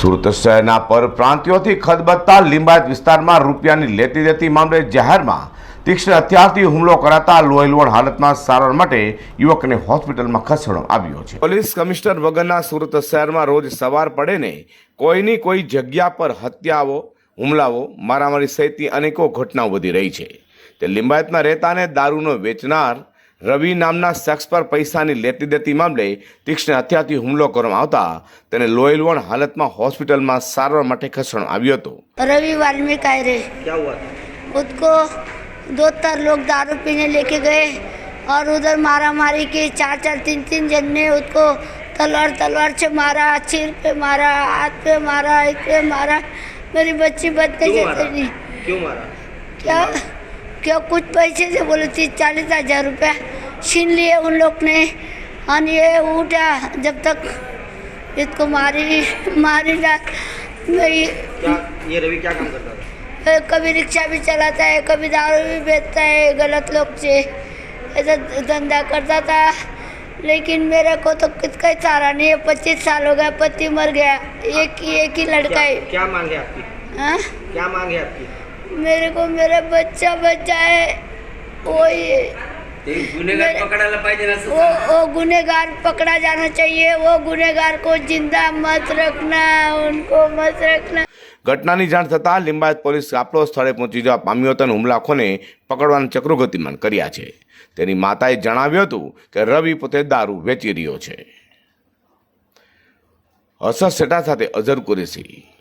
સુરત શહેરના પરપ્રાંતિયોથી ખદબદતા લિંબાયત વિસ્તારમાં રૂપિયાની લેતી દેતી મામલે જાહેરમાં તીક્ષ્ણ હથિયારથી હુમલો કરાતા લોહીલોણ હાલતમાં સારવાર માટે યુવકને હોસ્પિટલમાં ખસેડવામાં આવ્યો છે. પોલીસ કમિશનર વગરના સુરત શહેરમાં રોજ સવાર પડે ને કોઈની કોઈ જગ્યા પર હત્યાઓ, હુમલાઓ, મારામારી સહિતની અનેકો ઘટનાઓ વધી રહી છે. તે લિંબાયતમાં રહેતા અને દારૂનો વેચનાર રવિ નામના શખ્સ પર પૈસાની લેતી દેતી મામલે તીક્ષ્ણ હથિયારથી હુમલો કરવામાં આવતા તેને લોહીલુણ હાલતમાં હોસ્પિટલમાં સારવાર માટે ખસેડવામાં આવ્યો હતો रवि वाल्मीकि आए रहे क्या हुआ था उसको दो चार लोग दारू पीने लेके गए और उधर मारा मारी की चार चार तीन तीन जन ने उसको तलवार तलवार से मारा सिर पे मारा हाथ पे मारा इस पे मारा मेरी बच्ची बचने क्यों जैसे मारा नहीं क्यों मारा क्या क्या कुछ पैसे से बोले तीस चालीस हज़ार रुपया। छीन लिए उन लोग ने। और ये उठा। जब तक इसको मारी मारी डाल ये रवि क्या काम करता था कभी रिक्शा भी चलाता है कभी दारू भी बेचता है गलत लोग से। ऐसा धंधा करता था। लेकिन मेरे को तो किसका ही सहारा नहीं है। पच्चीस साल हो गया पति मर गया। एक ही एक ही लड़का है। क्या मांग है आपकी? हाँ? क्या मांग है आपकी? मेरे को मेरा बच्चा बच्चा है वही ते गुन्हेगार मेरे- पकडायला पाहिजे ना वो वो गुनेगार पकड़ा जाना चाहिए वो गुनेगार को जिंदा मत रखना उनको मत रखना ઘટનાની જાણ થતાં લિંબાયત પોલીસ કાફલો સ્થળે પહોંચી જવા પામ્યો હતો અને હુમલાખોને પકડવાના ચક્રો ગતિમાન કર્યા છે તેની માતાએ જણાવ્યું હતું કે રવિ પોતે દારૂ વેચી રહ્યો છે હસર સેટા સાથે અઝર કુરેશી